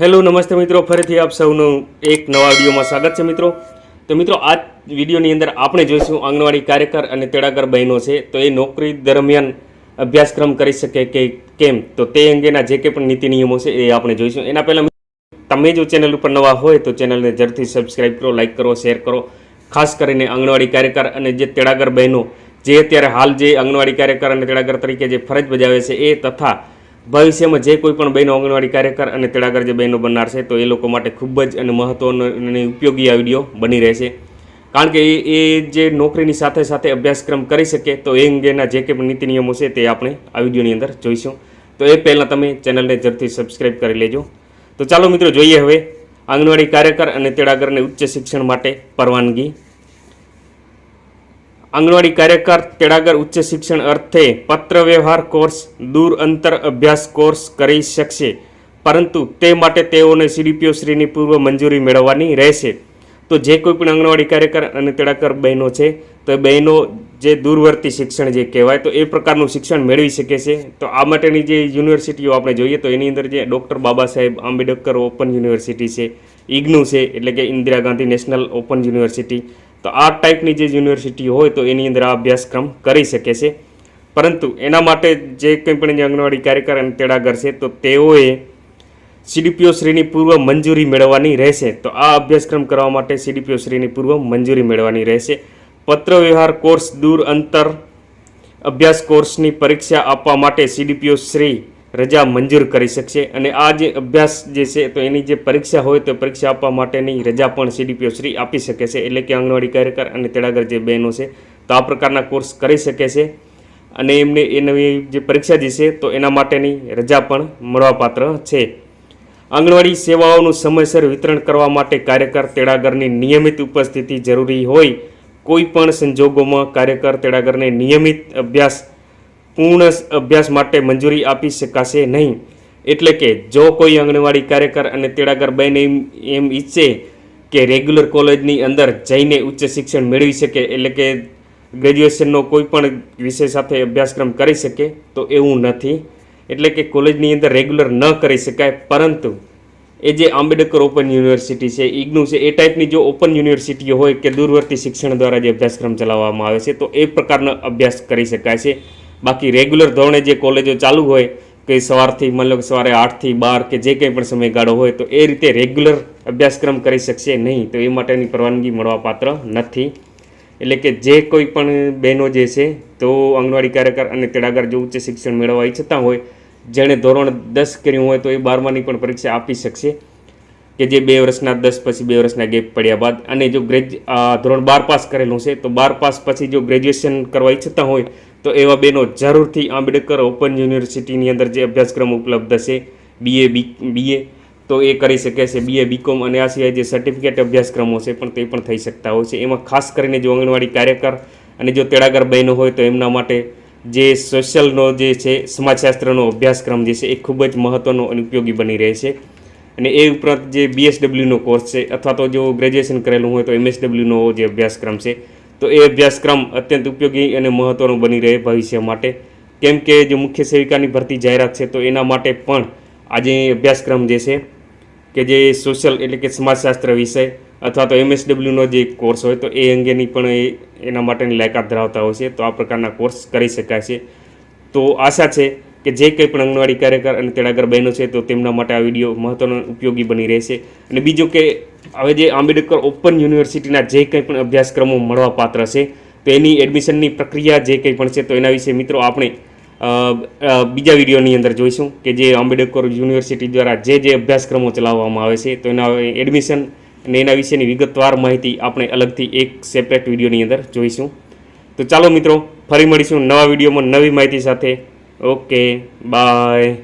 Hello, નમસ્તે મિત્રો. ફરીથી આપ સૌનું એક નવા વિડીયોમાં સ્વાગત છે મિત્રો. તો મિત્રો, આ વિડીયોની અંદર આપણે જોઈશું આંગણવાડી કાર્યકર અને તેડાગર બહેનો છે. તો એ નોકરી દરમિયાન અભ્યાસક્રમ કરી શકે કે કેમ? તો તે અંગેના જે કંઈ પણ નીતિ નિયમો છે એ આપણે જોઈશું. એના પહેલાં તમે જો ચેનલ ઉપર નવા હોય તો ચેનલને જરૂરથી સબસ્ક્રાઈબ કરો, લાઇક કરો, શેર કરો. ખાસ કરીને આંગણવાડી કાર્યકર અને જે તેડાગર બહેનો, જે અત્યારે હાલ જે આંગણવાડી કાર્યકર અને તેડાગર તરીકે જે ફરજ બજાવે છે એ તથા ભવિષ્યમાં જે કોઈ પણ બહેનો આંગણવાડી કાર્યકર અને તેડાગર જે બહેનો બનનાર છે, તો એ લોકો માટે ખૂબ જ અને મહત્ત્વનો અને ઉપયોગી આ વીડિયો બની રહેશે. કારણ કે એ એ જે નોકરીની સાથે સાથે અભ્યાસક્રમ કરી શકે, તો એ અંગેના જે કંઈ પણ નીતિ નિયમો છે, તે આપણે આ વિડીયોની અંદર જોઈશું. તો એ પહેલાં તમે ચેનલને જરૂરથી સબસ્ક્રાઈબ કરી લેજો. તો ચાલો મિત્રો, જોઈએ હવે આંગણવાડી કાર્યકર અને તેડાગરને ઉચ્ચ શિક્ષણ માટે પરવાનગી. આંગણવાડી કાર્યકર, તેડાગર ઉચ્ચ શિક્ષણ અર્થે પત્ર વ્યવહાર કોર્સ, દૂર અંતર અભ્યાસ કોર્સ કરી શકશે. પરંતુ તે માટે તેઓને સીડીપીઓ શ્રીની પૂર્વ મંજૂરી મેળવવાની રહેશે. તો જે કોઈ પણ આંગણવાડી કાર્યકર અને તેડાગર બહેનો છે, તો બહેનો જે દૂરવર્તી શિક્ષણ જે કહેવાય, તો એ પ્રકારનું શિક્ષણ મેળવી શકે છે. તો આ માટેની જે યુનિવર્સિટીઓ આપણે જોઈએ, તો એની અંદર જે doctor Baba Saheb Ambedkar open university છે ઇગ્નુ છે, એટલે કે Indira Gandhi national open university. તો આ ટાઈપની જે યુનિવર્સિટી હોય તો એની અંદર આ અભ્યાસક્રમ કરી શકે છે. પરંતુ એના માટે જે કંઈ પણ જે આંગણવાડી કાર્યકર અને તેડાગર છે, તો તેઓએ સીડીપીઓ શ્રીની પૂર્વ મંજૂરી મેળવવાની રહેશે. તો આ અભ્યાસક્રમ કરવા માટે સીડીપીઓ શ્રીની પૂર્વ મંજૂરી મેળવવાની રહેશે. પત્ર વ્યવહાર કોર્સ દૂર અંતર અભ્યાસ કોર્સની પરીક્ષા આપવા માટે સીડીપીઓ શ્રી રજા મંજૂર કરી શકશે અને આ જે અભ્યાસ જે છે, તો એની જે પરીક્ષા હોય તો પરીક્ષા આપવા માટેની રજા પણ સીડીપીઓ શ્રી આપી શકે છે. એટલે કે આંગણવાડી કાર્યકર અને તેડાગર જે બહેનો છે, તો આ પ્રકારના કોર્સ કરી શકે છે અને એમને એ નવી જે પરીક્ષા જે છે, તો એના માટેની રજા પણ મળવાપાત્ર છે. આંગણવાડી સેવાઓનું સમયસર વિતરણ કરવા માટે કાર્યકર તેડાગરની નિયમિત ઉપસ્થિતિ જરૂરી હોય. કોઈ પણ સંજોગોમાં કાર્યકર તેડાગરને નિયમિત અભ્યાસ પૂર્ણ અભ્યાસ માટે મંજૂરી આપી શકાશે નહીં. એટલે કે જો કોઈ આંગણવાડી કાર્યકર અને તેડાગર બહેન એમ એમ ઈચ્છે કે રેગ્યુલર કોલેજની અંદર જઈને ઉચ્ચ શિક્ષણ મેળવી શકે, એટલે કે ગ્રેજ્યુએશનનો કોઈ પણ વિષય સાથે અભ્યાસક્રમ કરી શકે, તો એવું નથી. એટલે કે કોલેજની અંદર રેગ્યુલર ન કરી શકાય, પરંતુ એ જે આંબેડકર ઓપન યુનિવર્સિટી છે ઇગ્નુ છે, એ ટાઈપની જો ઓપન યુનિવર્સિટીઓ હોય કે દૂરવર્તી શિક્ષણ દ્વારા જે અભ્યાસક્રમ ચલાવવામાં આવે છે, તો એ પ્રકારનો અભ્યાસ કરી શકાય છે. બાકી રેગ્યુલર ધોરણે જે કોલેજો ચાલુ હોય, કે સવારથી માની લો કે સવારે આઠથી બાર કે જે કંઈ પણ સમયગાળો હોય, તો એ રીતે રેગ્યુલર અભ્યાસક્રમ કરી શકશે નહીં. તો એ માટેની પરવાનગી મળવાપાત્ર નથી. એટલે કે જે કોઈ પણ બહેનો જે છે, તો આંગણવાડી કાર્યકર અને તેડાગર જો ઉચ્ચ શિક્ષણ મેળવવા ઈચ્છતા હોય, જેણે ધોરણ દસ કર્યું હોય, તો એ બારમાની પણ પરીક્ષા આપી શકશે. કે જે બે વર્ષના, દસ પછી બે વર્ષના ગેપ પડ્યા બાદ અને જો ગ્રેજ ધોરણ બાર પાસ કરેલું છે, તો બાર પાસ પછી જો ગ્રેજ્યુએશન કરવા ઈચ્છતા હોય, તો એવા બેનો જરૂરથી આંબેડકર ઓપન યુનિવર્સિટીની અંદર જે અભ્યાસક્રમ ઉપલબ્ધ છે બીએ બી બીએ તો એ કરી શકે છે બીએ બીકોમ અને આ સિવાય જે સર્ટિફિકેટ અભ્યાસક્રમો છે પણ તે પણ થઈ શકતા હોય છે. એમાં ખાસ કરીને જો આંગણવાડી કાર્યકર અને જો તેડાગર બહેનો હોય, તો એમના માટે જે સોશિયલનો જે છે, સમાજશાસ્ત્રનો અભ્યાસક્રમ જે છે, એ ખૂબ જ મહત્ત્વનો અને ઉપયોગી બની રહે છે. અને એ ઉપરાંત જે બીએસડબલ્યુનો કોર્સ છે, અથવા તો જો ગ્રેજ્યુએશન કરેલું હોય તો એમએસડબલ્યુનો જે અભ્યાસક્રમ છે, તો એ અભ્યાસક્રમ અત્યંત ઉપયોગી અને મહત્ત્વનો બની રહે ભવિષ્ય માટે. કેમ કે જો મુખ્ય સેવિકાની ભરતી જાહેરાત છે, તો એના માટે પણ આજે અભ્યાસક્રમ જે છે, કે જે સોશિયલ એટલે કે સમાજશાસ્ત્ર વિષય, અથવા તો એમએસડબલ્યુનો જે કોર્સ હોય, તો એ અંગેની પણ એના માટેની લાયકાત ધરાવતા હોય છે, તો આ પ્રકારના કોર્સ કરી શકાય છે. તો આશા છે કે જે કંઈ પણ અંગણવાડી કાર્યકર અને તેડાગર બહેનો છે, તો તેમના માટે આ વીડિયો મહત્ત્વનો ઉપયોગી બની રહેશે. અને બીજું કે હવે જે આંબેડકર ઓપન યુનિવર્સિટીના જે કંઈ પણ અભ્યાસક્રમો મળવા પાત્ર છે, તો એની એડમિશનની પ્રક્રિયા જે કંઈ પણ છે, તો એના વિશે મિત્રો આપણે બીજા વિડીયોની અંદર જોઈશું કે જે આંબેડકર યુનિવર્સિટી દ્વારા જે જે અભ્યાસક્રમો ચલાવવામાં આવે છે, તો એના એડમિશન અને એના વિશેની વિગતવાર માહિતી આપણે અલગથી એક સેપરેટ વિડીયોની અંદર જોઈશું. તો ચાલો મિત્રો, ફરી મળીશું નવા વિડીયોમાં નવી માહિતી સાથે. Okay bye